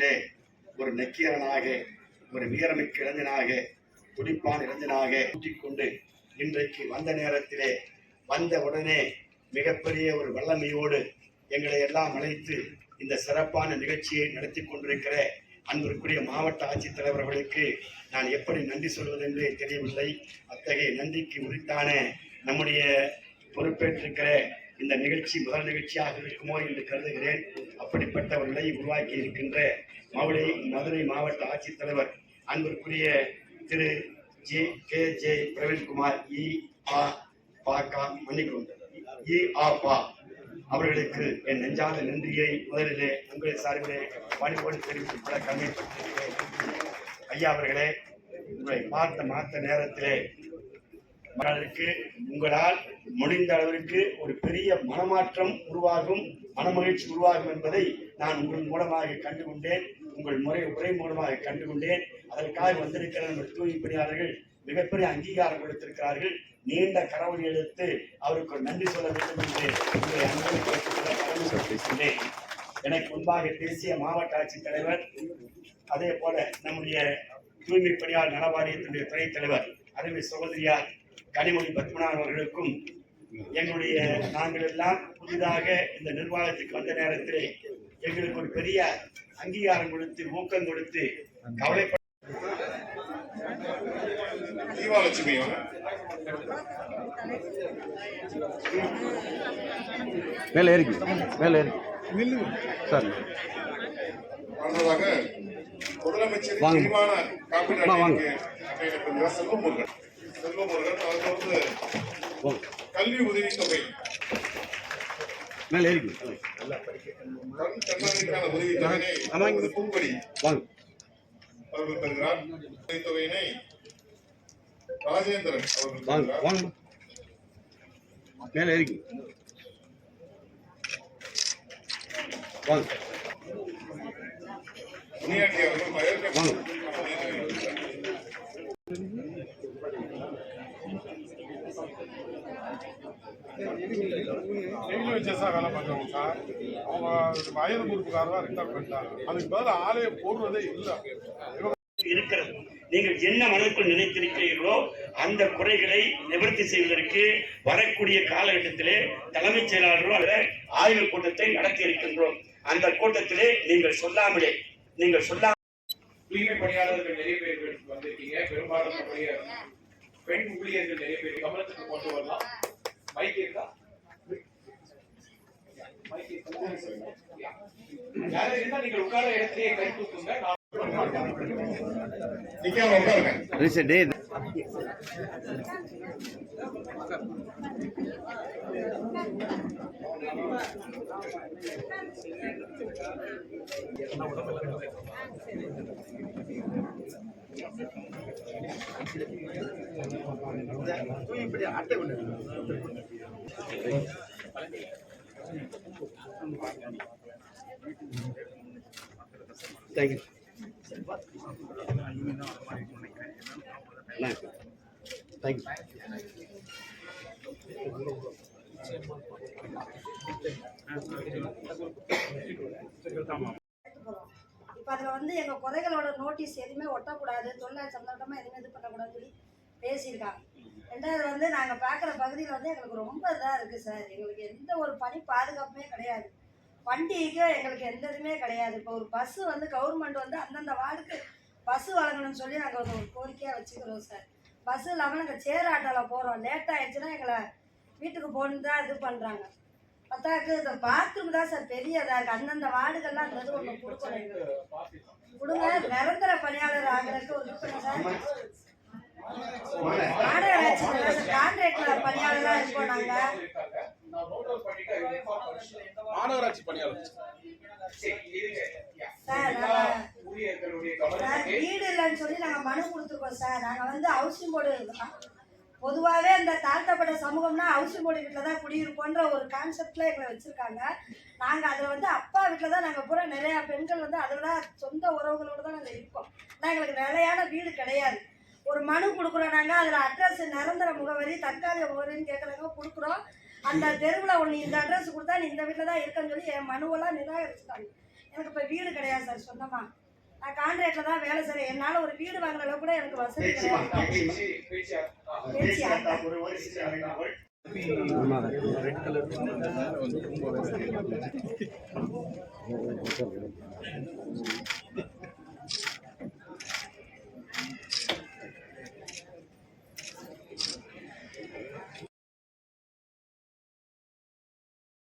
சமூகத்திலே ஒரு நக்கீரனாக ஒரு வீரமிக்க இளைஞனாக துடிப்பான இளைஞனாக ஊட்டிக்கொண்டு இன்றைக்கு வந்த நேரத்திலே வந்த உடனே மிகப்பெரிய ஒரு வல்லமையோடு எங்களை எல்லாம் அழைத்து இந்த சிறப்பான நிகழ்ச்சியை நடத்தி கொண்டிருக்கிற அன்பிற்குரிய மாவட்ட ஆட்சித்தலைவர்களுக்கு நான் எப்படி நன்றி சொல்வது என்று தெரியவில்லை. அத்தகைய நன்றிக்கு உரித்தான நம்முடைய பொறுப்பேற்றிருக்கிற இந்த நிகழ்ச்சி முதல் நிகழ்ச்சியாக இருக்குமோ என்று கருதுகிறேன். அப்படிப்பட்ட ஒரு நிலையை உருவாக்கி இருக்கின்ற மதுரை மதுரை மாவட்ட ஆட்சித்தலைவர் அன்பிற்குரிய Thiru. J. K. J. Praveenkumar இ. ஆ பாக்கா மன்னிக்கும் இ. ஆ. பா. அவர்களுக்கு என் நெஞ்சாத நன்றியை முதலிலே உங்கள் சார்பிலே பணிவோடு தெரிவித்துக் கொள்ள கடமைப்பட்டிருக்கிறேன். ஐயா அவர்களே உங்களை பார்த்த மாத்த நேரத்திலே மகளுக்கு உங்களால் முடிந்த அளவிற்கு ஒரு பெரிய மனமாற்றம் உருவாகும் மனமகிழ்ச்சி உருவாகும் என்பதை நான் உங்கள் மூலமாக கண்டுகொண்டேன். உங்கள் முறை உரை மூலமாக கண்டுகொண்டேன். அதற்காக வந்திருக்கிற நம்ம தூய்மை பணியாளர்கள் மிகப்பெரிய அங்கீகாரம் கொடுத்திருக்கிறார்கள். நீண்ட கரவொலி எடுத்து அவருக்கு ஒரு நன்றி சொல்ல வேண்டும் என்று உங்களை அன்போடு எனக்கு முன்பாக பேசிய மாவட்ட ஆட்சித்தலைவர் அதே போல நம்முடைய தூய்மை பணியாளர் நல வாரியத்தினுடைய துணைத் தலைவர் அருமை சகோதரியார் கனிமொழி பத்மநாபன் அவர்களுக்கும் எங்களுடைய நாங்கள் எல்லாம் புதிதாக இந்த நிர்வாகத்துக்கு வந்த நேரத்திலே எங்களுக்கு ஒரு பெரிய அங்கீகாரம் கொடுத்து ஊக்கம் கொடுத்து கவலைப்பட மேலே ஏறிக்கு மேலே ஏறி சார். முதலமைச்சர் வாங்க. வாங்க. செல்வமுருகன் அதை கல்வி உதவித்தொகை மேலே ஏறிக்கு கண் கண்ணாடிக்கான உதவித்தொகையினை பூங்கொடி வாங்க. அவர்கள் பெறுகிறார் உதவித்தொகையினை ராஜேந்திரன் அவர்கள் வாங்க பெறுகிறார் மேலே ஏறிக்கு வாங்க. முனியாண்டி அவர்கள் மயக்க டெய்லி வச்சஸாக வேலை பார்க்குறவங்க சார்? அவங்க வயது பொறுப்புக்காரராக ரிட்டையர் பண்ணிட்டாங்க. அதுக்கு பதில் ஆலையை போடுறதே இல்லை. இருக்கிறது. நீங்கள் என்ன மனதிற்குள் நினைத்திருக்கிறீர்களோ அந்த குறைகளை நிவர்த்தி செய்வதற்கு வரக்கூடிய காலகட்டத்திலே தலைமைச் செயலாளரோ அல்ல ஆய்வுக் கூட்டத்தை நடத்தி இருக்கின்றோம். அந்த கூட்டத்திலே நீங்கள் சொல்லாமலே நீங்கள் சொல்லா தூய்மை பணியாளர்கள் நிறைய பேர் வந்திருக்கீங்க. பெரும்பாலும் பெண் ஊழியர்கள் நிறைய பேர் கவனத்துக்கு கொண்டு வரலாம். மைக் இருக்கா மைக் இருக்கா யாரும் இருந்தா நீங்கள் உட்கார இடத்திலேயே கை தூக்குங்க. நான் நிக்காம உட்காருங்க ரீசெண்ட் டே தேங்க்யூ தேங்க்யூ இப்போ அதில் வந்து எங்கள் குறைகளோட நோட்டீஸ் எதுவுமே ஒட்டக்கூடாது தொழிலாளர் சம்பந்தமாக எதுவுமே இது பண்ணக்கூடாதுன்னு சொல்லி பேசியிருக்காங்க. ரெண்டாவது வந்து நாங்கள் பார்க்குற பகுதியில் வந்து எங்களுக்கு ரொம்ப இதாக இருக்குது சார். எங்களுக்கு எந்த ஒரு பணி பாதுகாப்புமே கிடையாது. வண்டிக்கு எங்களுக்கு எந்த இதுவுமே கிடையாது. இப்போ ஒரு பஸ்ஸு வந்து கவர்மெண்ட் வந்து அந்தந்த வார்டுக்கு பஸ்ஸு வழங்கணும்னு சொல்லி நாங்கள் ஒரு கோரிக்கையாக வச்சுக்கிறோம் சார். பஸ்ஸு இல்லாமல் நாங்கள் சேர் ஆட்டோவில் போகிறோம் லேட் ஆயிடுச்சுன்னா எங்களை வீட்டுக்கு போகணும் தான் இது பண்ணுறாங்க பத்தாக்கு இந்த பாத்ரூம் தான் சார் பெரிய இதாக இருக்குது அந்தந்த வார்டுகள்லாம் அந்த இது ஒன்று கொடுக்கணும் எங்களுக்கு. கொடுங்க. நிரந்தர பணியாளர் ஆகிறதுக்கு ஒரு சார். சார் கவனத்துக்கு வீடு இல்லைன்னு சொல்லி நாங்கள் மனு கொடுத்துருக்கோம் சார். நாங்கள் வந்து ஹவுசிங் போர்டு பொதுவாகவே இந்த தாழ்த்தப்பட்ட சமூகம்னா ஹவுசிங் போர்டு வீட்டில் தான் குடியிருப்போன்ற ஒரு கான்செப்டில் எங்களை வச்சுருக்காங்க. நாங்கள் அதில் வந்து அப்பா வீட்டில் தான் நாங்கள் பூரா நிறையா பெண்கள் வந்து அதில் தான் சொந்த உறவுகளோடு தான் நாங்கள் இருக்கோம். ஆனால் எங்களுக்கு நிலையான வீடு கிடையாது. ஒரு மனு கொடுக்குறோம் நாங்கள் அதில் அட்ரஸ் நிரந்தர முகவரி தற்காலிக முகவரின்னு கேட்குறாங்க கொடுக்குறோம். அந்த தெருவில் ஒன்று இந்த அட்ரஸ் கொடுத்தா நீ இந்த வீட்டில் தான் இருக்கேன்னு சொல்லி என் மனுவெல்லாம் நிராகரிச்சுட்டாங்க. எனக்கு இப்போ வீடு கிடையாது சார் சொந்தமாக நான் கான்ட்ராக்டில் தான் வேலை செய்கிறேன் என்னால் ஒரு வீடு வாங்குற அளவு கூட எனக்கு வசதி கிடையாது. ரெட் கலர் வந்து